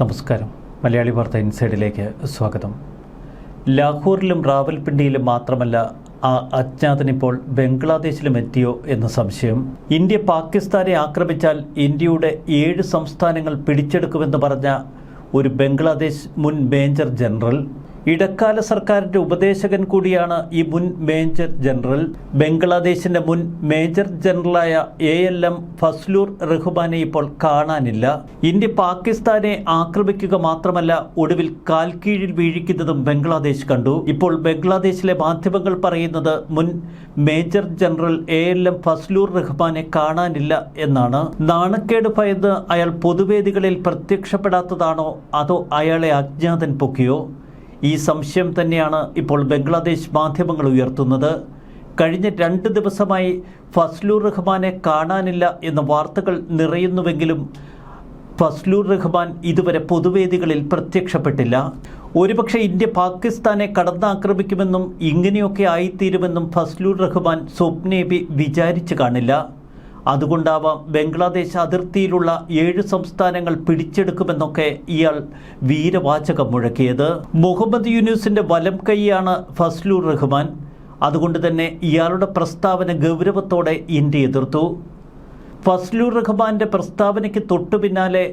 നമസ്കാരം. മലയാളി വാർത്ത ഇൻസൈഡിലേക്ക് സ്വാഗതം. ലാഹോറിലും റാവൽപിണ്ടിയിലും മാത്രമല്ല ആ അജ്ഞാതനിപ്പോൾ ബംഗ്ലാദേശിലും എത്തിയോ എന്ന സംശയം. ഇന്ത്യ പാകിസ്ഥാനെ ആക്രമിച്ചാൽ ഇന്ത്യയുടെ ഏഴ് സംസ്ഥാനങ്ങൾ പിടിച്ചെടുക്കുമെന്ന് പറഞ്ഞ ഒരു ബംഗ്ലാദേശ് മുൻ മേജർ ജനറൽ ഇടക്കാല സർക്കാരിന്റെ ഉപദേശകൻ കൂടിയാണ് ഈ മുൻ മേജർ ജനറൽ. ബംഗ്ലാദേശിന്റെ മുൻ മേജർ ജനറലായ എ എൽ എം ഫസ്ലൂർ റഹ്മാനെ ഇപ്പോൾ കാണാനില്ല. ഇന്ത്യ പാകിസ്ഥാനെ ആക്രമിക്കുക മാത്രമല്ല ഒടുവിൽ കാൽക്കീഴിൽ വീഴിക്കുന്നതും ബംഗ്ലാദേശ് കണ്ടു. ഇപ്പോൾ ബംഗ്ലാദേശിലെ മാധ്യമങ്ങൾ പറയുന്നത് മുൻ major general A L M Fazlur റഹ്മാനെ കാണാനില്ല എന്നാണ്. നാണക്കേട് ഭയന്ന് അയാൾ പൊതുവേദികളിൽ പ്രത്യക്ഷപ്പെടാത്തതാണോ അതോ അയാളെ അജ്ഞാതൻ പൊക്കിയോ? ഈ സംശയം തന്നെയാണ് ഇപ്പോൾ ബംഗ്ലാദേശ് മാധ്യമങ്ങൾ ഉയർത്തുന്നത്. കഴിഞ്ഞ രണ്ട് ദിവസമായി ഫസ്ലൂർ റഹ്മാനെ കാണാനില്ല എന്ന വാർത്തകൾ നിറയുന്നുവെങ്കിലും ഫസ്ലൂർ റഹ്മാൻ ഇതുവരെ പൊതുവേദികളിൽ പ്രത്യക്ഷപ്പെട്ടില്ല. ഒരുപക്ഷെ ഇന്ത്യ പാകിസ്ഥാനെ കടന്നാക്രമിക്കുമെന്നും ഇങ്ങനെയൊക്കെ ആയിത്തീരുമെന്നും ഫസ്ലുർ റഹ്മാൻ സ്വപ്നേബി വിചാരിച്ചു കാണില്ല. അതുകൊണ്ടാവാം ബംഗ്ലാദേശ് അതിർത്തിയിലുള്ള ഏഴ് സംസ്ഥാനങ്ങൾ പിടിച്ചെടുക്കുമെന്നൊക്കെ ഇയാൾ വീരവാചകം മുഴക്കിയത്. മുഹമ്മദ് യൂനുസിന്റെ വലം കൈയാണ് ഫസ്ലു റഹ്മാൻ. അതുകൊണ്ട് തന്നെ ഇയാളുടെ പ്രസ്താവന ഗൗരവത്തോടെ ഇന്ത്യ എതിർത്തു. ഫസ്ലു റഹ്മാന്റെ പ്രസ്താവനയ്ക്ക് തൊട്ടു പിന്നാലെ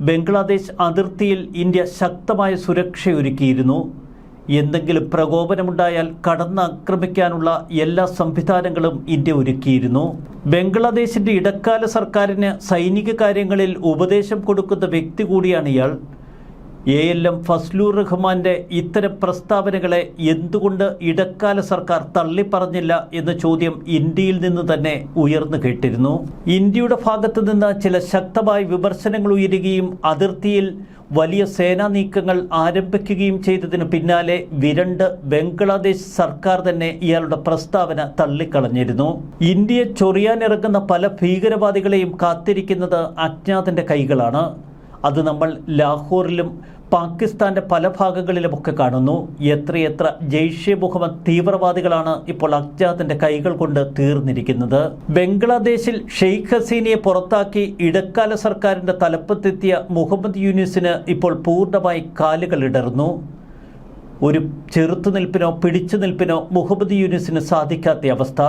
ബംഗ്ലാദേശ് അതിർത്തിയിൽ ഇന്ത്യ ശക്തമായ സുരക്ഷയൊരുക്കിയിരുന്നു. എന്തെങ്കിലും പ്രകോപനമുണ്ടായാൽ കടന്നാക്രമിക്കാനുള്ള എല്ലാ സംവിധാനങ്ങളും ഇന്ത്യ ഒരുക്കിയിരുന്നു. ബംഗ്ലാദേശിന്റെ ഇടക്കാല സർക്കാരിന് സൈനിക കാര്യങ്ങളിൽ ഉപദേശം കൊടുക്കുന്ന വ്യക്തി കൂടിയാണ് ഇയാൾ. എ എൽ എം ഫസ്ലൂർ റഹ്മാന്റെ ഇത്തരം പ്രസ്താവനകളെ എന്തുകൊണ്ട് ഇടക്കാല സർക്കാർ തള്ളിപ്പറഞ്ഞില്ല എന്ന ചോദ്യം ഇന്ത്യയിൽ നിന്ന് തന്നെ ഉയർന്നു കേട്ടിരുന്നു. ഇന്ത്യയുടെ ഭാഗത്തു നിന്ന് ചില ശക്തമായ വിമർശനങ്ങൾ ഉയരുകയും അതിർത്തിയിൽ വലിയ സേനാ നീക്കങ്ങൾ ആരംഭിക്കുകയും ചെയ്തതിന് പിന്നാലെ വിരണ്ട് ബംഗ്ലാദേശ് സർക്കാർ തന്നെ ഇയാളുടെ പ്രസ്താവന തള്ളിക്കളഞ്ഞിരുന്നു. ഇന്ത്യയെ ചൊറിയാനിറങ്ങുന്ന പല ഭീകരവാദികളെയും കാത്തിരിക്കുന്നത് അജ്ഞാതന്റെ കൈകളാണ്. അത് നമ്മൾ ലാഹോറിലും പാകിസ്ഥാന്റെ പല ഭാഗങ്ങളിലുമൊക്കെ കാണുന്നു. എത്രയെത്ര ജെയ്ഷെ മുഹമ്മദ് തീവ്രവാദികളാണ് ഇപ്പോൾ അജ്ഞാതന്റെ കൈകൾ കൊണ്ട് തീർന്നിരിക്കുന്നത്. ബംഗ്ലാദേശിൽ ഷെയ്ഖ് ഹസീനയെ പുറത്താക്കി ഇടക്കാല സർക്കാരിന്റെ തലപ്പത്തെത്തിയ മുഹമ്മദ് യൂനിസിന് ഇപ്പോൾ പൂർണമായി കാലുകൾ ഇടർന്നു ഒരു ചെറുത്തുനിൽപ്പിനോ പിടിച്ചു നിൽപ്പിനോ മുഹമ്മദ് യൂനിസിന് സാധിക്കാത്ത അവസ്ഥ.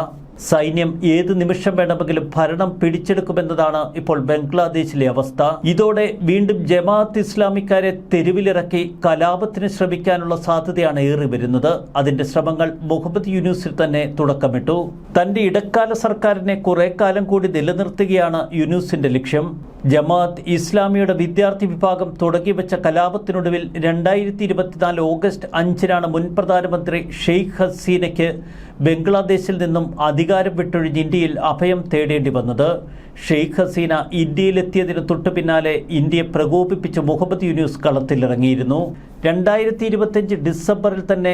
സൈന്യം ഏത് നിമിഷം വേണമെങ്കിലും ഭരണം പിടിച്ചെടുക്കുമെന്നതാണ് ഇപ്പോൾ ബംഗ്ലാദേശിലെ അവസ്ഥ. ഇതോടെ വീണ്ടും ജമാഅത്ത് ഇസ്ലാമിക്കാരെ തെരുവിലിറക്കി കലാപത്തിന് ശ്രമിക്കാനുള്ള സാധ്യതയാണ് ഏറി വരുന്നത്. അതിന്റെ ശ്രമങ്ങൾ മുഹമ്മദ് യൂനുസിൽ തന്നെ തുടക്കമിട്ടു. തന്റെ ഇടക്കാല സർക്കാരിനെ കുറെ കാലം കൂടി നിലനിർത്തുകയാണ് യൂനുസിന്റെ ലക്ഷ്യം. ജമാഅത്ത് ഇസ്ലാമിയുടെ വിദ്യാർത്ഥി വിഭാഗം തുടങ്ങിവെച്ച കലാപത്തിനൊടുവിൽ രണ്ടായിരത്തി ഇരുപത്തിനാല് ഓഗസ്റ്റ് അഞ്ചിനാണ് മുൻ പ്രധാനമന്ത്രി ഷെയ്ഖ് ഹസീനയ്ക്ക് ബംഗ്ലാദേശിൽ നിന്നും അധികാരം വിട്ടൊഴിഞ്ഞ് ഇന്ത്യയിൽ അഭയം തേടേണ്ടി വന്നത്. ഷെയ്ഖ് ഹസീന ഇന്ത്യയിലെത്തിയതിന് തൊട്ടു പിന്നാലെ ഇന്ത്യയെ പ്രകോപിപ്പിച്ച് മുഹമ്മദ് യൂനുസ് കളത്തിലിറങ്ങിയിരുന്നു രണ്ടായിരത്തി ഇരുപത്തിയഞ്ച് ഡിസംബറിൽ തന്നെ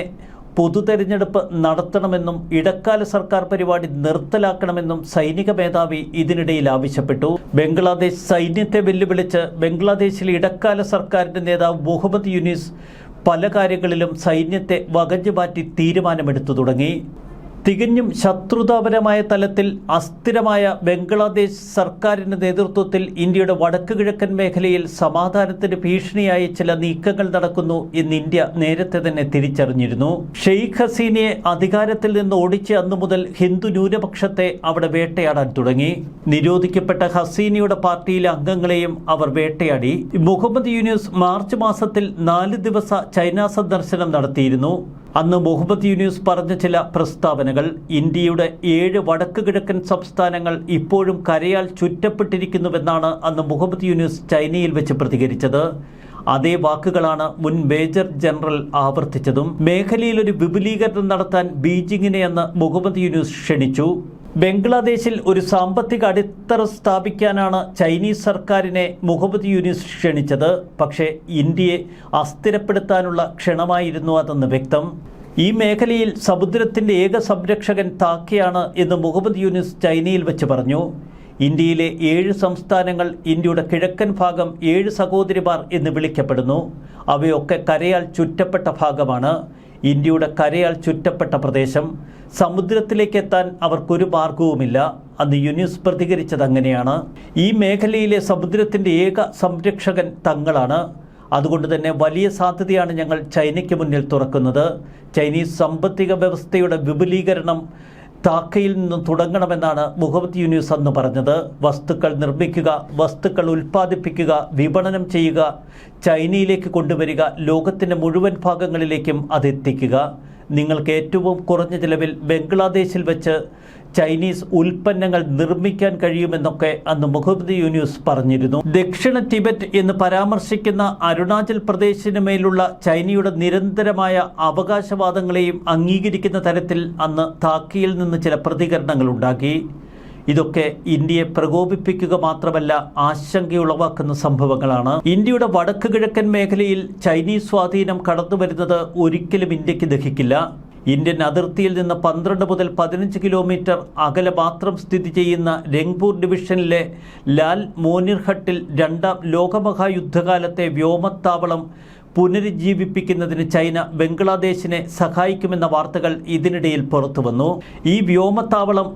പൊതു തെരഞ്ഞെടുപ്പ് നടത്തണമെന്നും ഇടക്കാല സർക്കാർ പരിപാടി നിർത്തലാക്കണമെന്നും സൈനിക മേധാവി ഇതിനിടയിൽ ആവശ്യപ്പെട്ടു. ബംഗ്ലാദേശ് സൈന്യത്തെ വെല്ലുവിളിച്ച് ബംഗ്ലാദേശിലെ ഇടക്കാല സർക്കാരിന്റെ നേതാവ് മുഹമ്മദ് യൂനിസ് പല കാര്യങ്ങളിലും സൈന്യത്തെ വകഞ്ഞു മാറ്റി തീരുമാനമെടുത്തു തുടങ്ങി. തികഞ്ഞും ശത്രുതാപരമായ തലത്തിൽ അസ്ഥിരമായ ബംഗ്ലാദേശ് സർക്കാരിന്റെ നേതൃത്വത്തിൽ ഇന്ത്യയുടെ വടക്ക് കിഴക്കൻ മേഖലയിൽ സമാധാനത്തിന് ഭീഷണിയായ ചില നീക്കങ്ങൾ നടക്കുന്നു എന്ന് ഇന്ത്യ നേരത്തെ തന്നെ തിരിച്ചറിഞ്ഞിരുന്നു. ഷെയ്ഖ് ഹസീനയെ അധികാരത്തിൽ നിന്ന് ഓടിച്ച് അന്നു മുതൽ ഹിന്ദു ന്യൂനപക്ഷത്തെ അവിടെ വേട്ടയാടാൻ തുടങ്ങി. നിരോധിക്കപ്പെട്ട ഹസീനയുടെ പാർട്ടിയിലെ അംഗങ്ങളെയും അവർ വേട്ടയാടി. മുഹമ്മദ് യൂനിസ് മാർച്ച് മാസത്തിൽ നാല് ദിവസ ചൈന സന്ദർശനം നടത്തിയിരുന്നു. അന്ന് മുഹമ്മദ് യൂനിസ് പറഞ്ഞ ചില പ്രസ്താവനകൾ ഇന്ത്യയുടെ ഏഴ് വടക്ക് കിഴക്കൻ സംസ്ഥാനങ്ങൾ ഇപ്പോഴും കരയാൽ ചുറ്റപ്പെട്ടിരിക്കുന്നുവെന്നാണ് അന്ന് മുഹമ്മദ് യൂനിസ് ചൈനയിൽ വെച്ച് പ്രതികരിച്ചത്. അതേ വാക്കുകളാണ് മുൻ മേജർ ജനറൽ ആവർത്തിച്ചതും. മേഖലയിൽ ഒരു വിപുലീകരണം നടത്താൻ ബീജിങ്ങിനെ അന്ന് മുഹമ്മദ് യൂനിസ് ക്ഷണിച്ചു. ബംഗ്ലാദേശിൽ ഒരു സാമ്പത്തിക അടിത്തറ സ്ഥാപിക്കാനാണ് ചൈനീസ് സർക്കാരിനെ മുഹമ്മദ് യൂനിസ് ക്ഷണിച്ചത്. പക്ഷേ ഇന്ത്യയെ അസ്ഥിരപ്പെടുത്താനുള്ള ക്ഷണമായിരുന്നു അതെന്ന് വ്യക്തം. ഈ മേഖലയിൽ സമുദ്രത്തിന്റെ ഏക സംരക്ഷകൻ താക്കയാണ് എന്ന് മുഹമ്മദ് യൂനിസ് ചൈനയിൽ വെച്ച് പറഞ്ഞു. ഇന്ത്യയിലെ ഏഴ് സംസ്ഥാനങ്ങൾ ഇന്ത്യയുടെ കിഴക്കൻ ഭാഗം ഏഴ് സഹോദരിമാർ എന്ന് വിളിക്കപ്പെടുന്നു. അവയൊക്കെ കരയാൽ ചുറ്റപ്പെട്ട ഭാഗമാണ്. ഇന്ത്യയുടെ കരയാൽ ചുറ്റപ്പെട്ട പ്രദേശം. സമുദ്രത്തിലേക്ക് എത്താൻ അവർക്കൊരു മാർഗവുമില്ല. അന്ന് യുനിസ് പ്രതികരിച്ചത് അങ്ങനെയാണ് ഈ മേഖലയിലെ സമുദ്രത്തിന്റെ ഏക സംരക്ഷകൻ തങ്ങളാണ്. അതുകൊണ്ട് തന്നെ വലിയ സാധ്യതയാണ് ഞങ്ങൾ ചൈനയ്ക്ക് മുന്നിൽ തുറക്കുന്നത്. ചൈനീസ് സാമ്പത്തിക വ്യവസ്ഥയുടെ വിപുലീകരണം ധാക്കയിൽ നിന്നും തുടങ്ങണമെന്നാണ് മുഹമ്മദ് യൂനിസ് അന്ന് പറഞ്ഞത്. വസ്തുക്കൾ നിർമ്മിക്കുക വസ്തുക്കൾ ഉൽപ്പാദിപ്പിക്കുക വിപണനം ചെയ്യുക ചൈനയിലേക്ക് കൊണ്ടുവരിക ലോകത്തിന്റെ മുഴുവൻ ഭാഗങ്ങളിലേക്കും അതെത്തിക്കുക. നിങ്ങൾക്ക് ഏറ്റവും കുറഞ്ഞ ചിലവിൽ ബംഗ്ലാദേശിൽ വെച്ച് ചൈനീസ് ഉൽപ്പന്നങ്ങൾ നിർമ്മിക്കാൻ കഴിയുമെന്നൊക്കെ അന്ന് മുഹമ്മദ് യൂനിയൂസ് പറഞ്ഞിരുന്നു. ദക്ഷിണ ടിബറ്റ് എന്ന് പരാമർശിക്കുന്ന അരുണാചൽ പ്രദേശിന് മേലുള്ള ചൈനയുടെ നിരന്തരമായ അവകാശവാദങ്ങളെയും അംഗീകരിക്കുന്ന തരത്തിൽ അന്ന് താക്കിയിൽ നിന്ന് ചില പ്രതികരണങ്ങൾ ഉണ്ടാക്കി. ഇതൊക്കെ ഇന്ത്യയെ പ്രകോപിപ്പിക്കുക മാത്രമല്ല ആശങ്കയുളവാക്കുന്ന സംഭവങ്ങളാണ്. ഇന്ത്യയുടെ വടക്ക് കിഴക്കൻ മേഖലയിൽ ചൈനീസ് സ്വാധീനം കടന്നുവരുന്നത് ഒരിക്കലും ഇന്ത്യയ്ക്ക് ദഹിക്കില്ല. ഇന്ത്യൻ അതിർത്തിയിൽ നിന്ന് പന്ത്രണ്ട് മുതൽ പതിനഞ്ച് കിലോമീറ്റർ അകലെ മാത്രം സ്ഥിതി ചെയ്യുന്ന രംഗ്പൂർ ഡിവിഷനിലെ ലാൽ മോനിർഹട്ടിൽ രണ്ടാം ലോകമഹായുദ്ധകാലത്തെ വ്യോമത്താവളം പുനരുജ്ജീവിപ്പിക്കുന്നതിന് ചൈന ബംഗ്ലാദേശിനെ സഹായിക്കുമെന്ന വാർത്തകൾ ഇതിനിടയിൽ പുറത്തുവന്നു. ഈ വ്യോമത്താവളം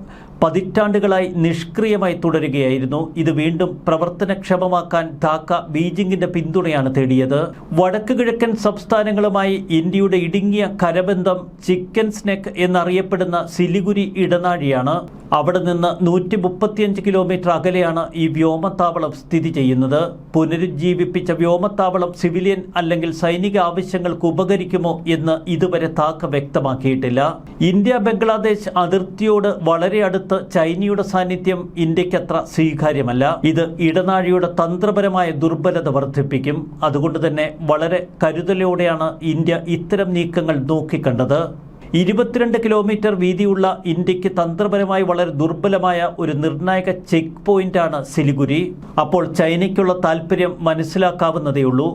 പതിറ്റാണ്ടുകളായി നിഷ്ക്രിയമായി തുടരുകയായിരുന്നു. ഇത് വീണ്ടും പ്രവർത്തനക്ഷമമാക്കാൻ ധാക്ക ബീജിംഗിന്റെ പിന്തുണയാണ് തേടിയത്. വടക്ക് കിഴക്കൻ സംസ്ഥാനങ്ങളുമായി ഇന്ത്യയുടെ ഇടുങ്ങിയ കരബന്ധം ചിക്കൻ സ്നെക്ക് എന്നറിയപ്പെടുന്ന സിലിഗുരി ഇടനാഴിയാണ്. അവിടെ നിന്ന് നൂറ്റി മുപ്പത്തിയഞ്ച് കിലോമീറ്റർ അകലെയാണ് ഈ വ്യോമത്താവളം സ്ഥിതി ചെയ്യുന്നത്. പുനരുജ്ജീവിപ്പിച്ച വ്യോമത്താവളം സിവിലിയൻ അല്ലെങ്കിൽ സൈനിക ആവശ്യങ്ങൾക്ക് ഉപകരിക്കുമോ എന്ന് ഇതുവരെ താക്ക വ്യക്തമാക്കിയിട്ടില്ല. ഇന്ത്യ ബംഗ്ലാദേശ് അതിർത്തിയോട് വളരെ അടുത്ത് ചൈനയുടെ സാന്നിധ്യം ഇന്ത്യക്കത്ര സ്വീകാര്യമല്ല. ഇത് ഇടനാഴിയുടെ തന്ത്രപരമായ ദുർബലത വർദ്ധിപ്പിക്കും. അതുകൊണ്ട് തന്നെ വളരെ കരുതലോടെയാണ് ഇന്ത്യ ഇത്തരം നീക്കങ്ങൾ നോക്കിക്കണ്ടത്. ഇരുപത്തിരണ്ട് കിലോമീറ്റർ വീതിയുള്ള ഇന്ത്യയ്ക്ക് തന്ത്രപരമായി വളരെ ദുർബലമായ ഒരു നിർണായക ചെക്ക് പോയിന്റാണ് സിലിഗുരി. അപ്പോൾ ചൈനയ്ക്കുള്ള താല്പര്യം മനസ്സിലാക്കാവുന്നതേയുള്ളൂ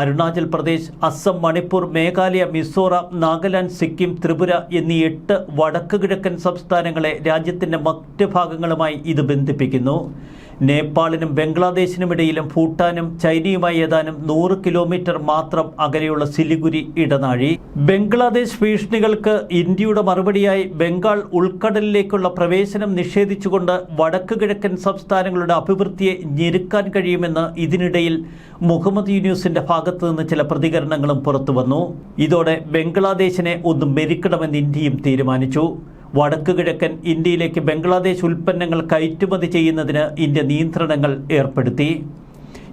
അരുണാചൽ പ്രദേശ് അസം മണിപ്പൂർ മേഘാലയ മിസോറാം നാഗാലാൻഡ് സിക്കിം ത്രിപുര എന്നീ എട്ട് വടക്ക് കിഴക്കൻ സംസ്ഥാനങ്ങളെ രാജ്യത്തിന്റെ മറ്റ് ഭാഗങ്ങളുമായി ഇത് ബന്ധിപ്പിക്കുന്നു. നേപ്പാളിനും ബംഗ്ലാദേശിനും ബംഗ്ലാദേശിനുമിടയിലും ഭൂട്ടാനും ചൈനയുമായി ഏതാനും നൂറ് കിലോമീറ്റർ മാത്രം അകലെയുള്ള സിലിഗുരി ഇടനാഴി. ബംഗ്ലാദേശ് ഭീഷണികൾക്ക് ഇന്ത്യയുടെ മറുപടിയായി ബംഗാൾ ഉൾക്കടലിലേക്കുള്ള പ്രവേശനം നിഷേധിച്ചുകൊണ്ട് വടക്ക് കിഴക്കൻ സംസ്ഥാനങ്ങളുടെ അഭിവൃദ്ധിയെ ഞെരുക്കാൻ കഴിയുമെന്ന് ഇതിനിടയിൽ മുഹമ്മദ് യൂനിയൂസിന്റെ ഭാഗത്തു നിന്ന് ചില പ്രതികരണങ്ങളും പുറത്തുവന്നു. ഇതോടെ ബംഗ്ലാദേശിനെ ഒന്ന് മെരുക്കണമെന്ന് ഇന്ത്യയും തീരുമാനിച്ചു. വടക്ക് കിഴക്കൻ ഇന്ത്യയിലേക്ക് ബംഗ്ലാദേശ് ഉൽപ്പന്നങ്ങൾ കയറ്റുമതി ചെയ്യുന്നതിന് ഇന്ത്യ നിയന്ത്രണങ്ങൾ ഏർപ്പെടുത്തി.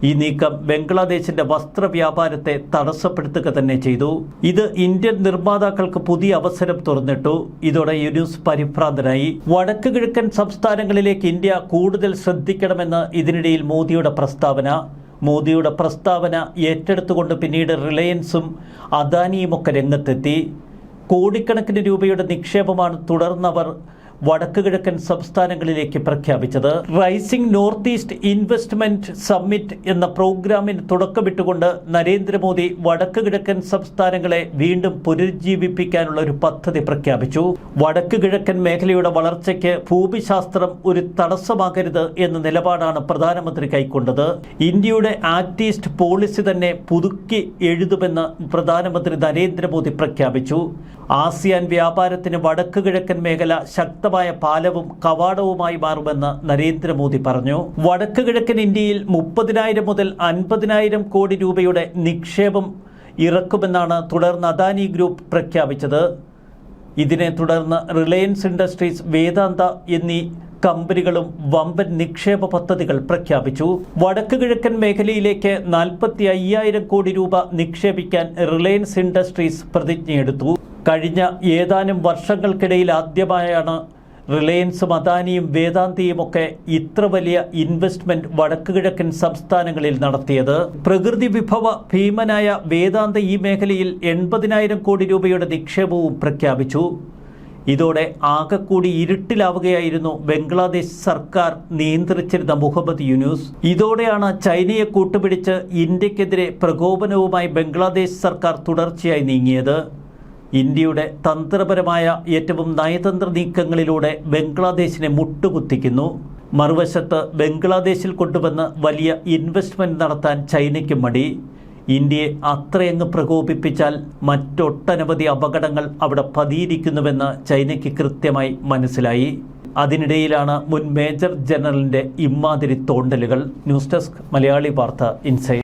ഈ നീക്കം ബംഗ്ലാദേശിന്റെ വസ്ത്രവ്യാപാരത്തെ തടസ്സപ്പെടുത്തുക തന്നെ ചെയ്തു. ഇത് ഇന്ത്യൻ നിർമ്മാതാക്കൾക്ക് പുതിയ അവസരം തുറന്നിട്ടു. ഇതോടെ യുനൂസ് പരിഭ്രാന്തനായി. വടക്ക് കിഴക്കൻ സംസ്ഥാനങ്ങളിലേക്ക് ഇന്ത്യ കൂടുതൽ ശ്രദ്ധിക്കണമെന്ന് ഇതിനിടയിൽ മോദിയുടെ പ്രസ്താവന. മോദിയുടെ പ്രസ്താവന ഏറ്റെടുത്തുകൊണ്ട് പിന്നീട് റിലയൻസും അദാനിയുമൊക്കെ രംഗത്തെത്തി. കോടിക്കണക്കിന് രൂപയുടെ നിക്ഷേപമാണ് തുടർന്നവർ വടക്ക് കിഴക്കൻ സംസ്ഥാനങ്ങളിലേക്ക് പ്രഖ്യാപിച്ചത്. Rising north east investment summit എന്ന പ്രോഗ്രാമിന് തുടക്കമിട്ടുകൊണ്ട് നരേന്ദ്രമോദി വടക്കു കിഴക്കൻ സംസ്ഥാനങ്ങളെ വീണ്ടും പുനരുജ്ജീവിപ്പിക്കാനുള്ള ഒരു പദ്ധതി പ്രഖ്യാപിച്ചു. വടക്കു കിഴക്കൻ മേഖലയുടെ വളർച്ചയ്ക്ക് ഭൂമിശാസ്ത്രം ഒരു തടസ്സമാകരുത് എന്ന നിലപാടാണ് പ്രധാനമന്ത്രി കൈക്കൊണ്ടത്. ഇന്ത്യയുടെ ആക്ട് ഈസ്റ്റ് പോളിസി തന്നെ പുതുക്കി എഴുതുമെന്ന് പ്രധാനമന്ത്രി നരേന്ദ്രമോദി പ്രഖ്യാപിച്ചു. ആസിയാൻ വ്യാപാരത്തിന് വടക്കു കിഴക്കൻ മേഖല ശക്തമായ പാലവും കവാടവുമായി മാറുമെന്ന് നരേന്ദ്രമോദി പറഞ്ഞു. വടക്ക് കിഴക്കൻ ഇന്ത്യയിൽ മുപ്പതിനായിരം മുതൽ അൻപതിനായിരം കോടി രൂപയുടെ നിക്ഷേപം ഇറക്കുമെന്നാണ് തുടർന്ന് അദാനി ഗ്രൂപ്പ് പ്രഖ്യാപിച്ചത്. ഇതിനെ തുടർന്ന് റിലയൻസ് ഇൻഡസ്ട്രീസ് വേദാന്ത എന്നീ കമ്പനികളും വമ്പൻ നിക്ഷേപ പദ്ധതികൾ പ്രഖ്യാപിച്ചു. വടക്ക് കിഴക്കൻ മേഖലയിലേക്ക് നാൽപ്പത്തി അയ്യായിരം കോടി രൂപ നിക്ഷേപിക്കാൻ റിലയൻസ് ഇൻഡസ്ട്രീസ് പ്രതിജ്ഞയെടുത്തു. കഴിഞ്ഞ ഏതാനും വർഷങ്ങൾക്കിടയിൽ ആദ്യമായാണ് റിലയൻസും അദാനിയും വേദാന്തിയും ഒക്കെ ഇത്ര വലിയ ഇൻവെസ്റ്റ്മെന്റ് വടക്കുകിഴക്കൻ സംസ്ഥാനങ്ങളിൽ നടത്തിയത്. പ്രകൃതി വിഭവ ഭീമനായ വേദാന്ത ഈ മേഖലയിൽ എൺപതിനായിരം കോടി രൂപയുടെ നിക്ഷേപവും പ്രഖ്യാപിച്ചു. ഇതോടെ ആകെക്കൂടി ഇരുട്ടിലാവുകയായിരുന്നു ബംഗ്ലാദേശ് സർക്കാർ നിയന്ത്രിച്ചിരുന്ന മുഹമ്മദ് യൂനൂസ്. ഇതോടെയാണ് ചൈനയെ കൂട്ടുപിടിച്ച് ഇന്ത്യക്കെതിരെ പ്രകോപനവുമായി ബംഗ്ലാദേശ് സർക്കാർ തുടർച്ചയായി നീങ്ങിയത്. ഇന്ത്യയുടെ തന്ത്രപരമായ ഏറ്റവും നയതന്ത്ര നീക്കങ്ങളിലൂടെ ബംഗ്ലാദേശിനെ മുട്ടുകുത്തിക്കുന്നു. മറുവശത്ത് ബംഗ്ലാദേശിൽ കൊണ്ടുവന്ന് വലിയ ഇൻവെസ്റ്റ്മെന്റ് നടത്താൻ ചൈനയ്ക്ക് മടി. ഇന്ത്യയെ അത്രയങ്ങ് പ്രകോപിപ്പിച്ചാൽ മറ്റൊട്ടനവധി അപകടങ്ങൾ അവിടെ പതിയിരിക്കുന്നുവെന്ന് ചൈനയ്ക്ക് കൃത്യമായി മനസ്സിലായി. അതിനിടയിലാണ് മുൻ മേജർ ജനറലിന്റെ ഇമ്മാതിരി തോണ്ടലുകൾ. ന്യൂസ് ഡെസ്ക് മലയാളി വാർത്ത ന്യൂസ്